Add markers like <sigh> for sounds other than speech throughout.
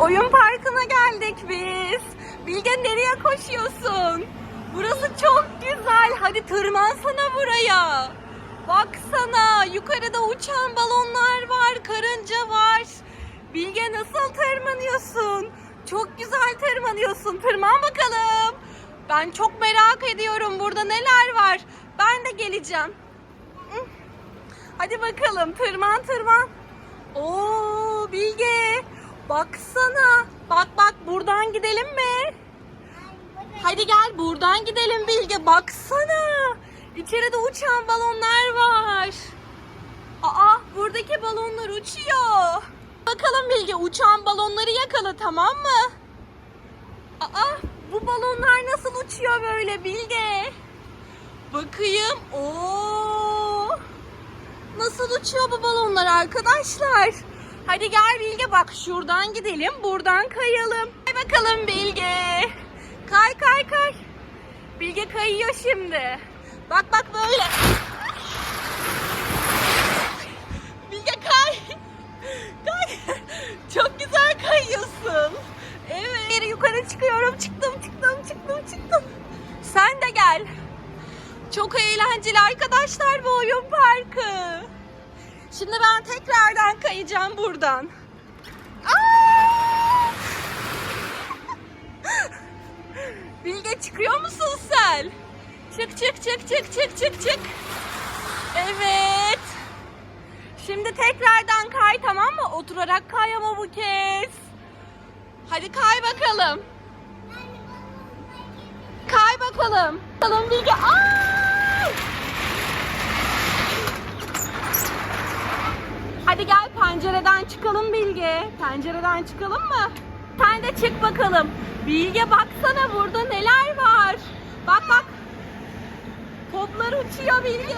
oyun parkına geldik biz. Bilge nereye koşuyorsun? Burası çok güzel. Hadi tırmansana buraya. Baksana yukarıda uçan balonlar var, karınca var. Bilge nasıl tırmanıyorsun? Çok güzel tırmanıyorsun. Tırman bakalım. Ben çok merak ediyorum burada neler var. Ben de geleceğim. Hadi bakalım tırman tırman. Oo Bilge baksana. Bak bak buradan gidelim mi? Hadi gel buradan gidelim Bilge baksana. İçeride uçan balonlar var. Aa buradaki balonlar uçuyor. Bakalım Bilge uçan balonları yakala tamam mı? Aa bu balonlar nasıl uçuyor böyle Bilge? Bakayım. Oo! Nasıl uçuyor bu balonlar arkadaşlar? Hadi gel Bilge bak şuradan gidelim buradan kayalım. Kay bakalım Bilge. Kay kay kay. Bilge kayıyor şimdi. Bak bak böyle. Bilge kay. Kay. Çok güzel kayıyorsun. Evet. Yukarı çıkıyorum. Çıktım çıktım çıktım çıktım. Sen de gel. Çok eğlenceli arkadaşlar bu oyun parkı. Şimdi ben tekrardan kayacağım buradan. Aa! <laughs> Bilge çıkıyor musun sen? Çık çık çık çık çık çık çık. Evet. Şimdi tekrardan kay tamam mı? Oturarak kay ama bu kez. Hadi kay bakalım. Kay bakalım. Bakalım Bilge. Ay! Hadi gel pencereden çıkalım Bilge. Pencereden çıkalım mı? Sen de çık bakalım. Bilge baksana burada neler var. Bak bak. Toplar uçuyor Bilge.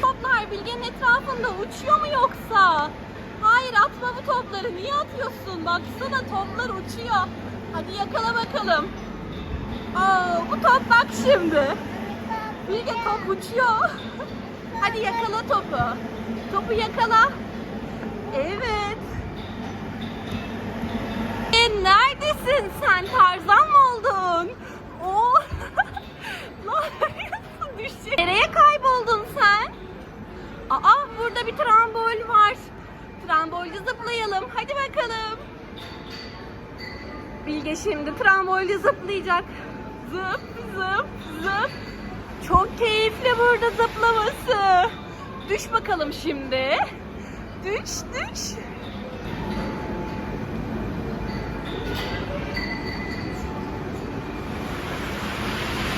Toplar Bilge'nin etrafında uçuyor mu yoksa? Hayır atma bu topları. Niye atıyorsun? Baksana toplar uçuyor. Hadi yakala bakalım. Aa, bu top bak şimdi. Bilge top uçuyor. <laughs> Hadi yakala topu. Topu yakala. Evet. E, neredesin sen? Tarzan mı oldun? <laughs> Oo. yapıyorsun? Düşecek. Nereye kayboldun sen? Aa burada bir trambol var. Trambolde zıplayalım. Hadi bakalım. Bilge şimdi trambolde zıplayacak. Zıp zıp zıp. Çok keyifli burada zıplaması. Düş bakalım şimdi. Düş düş.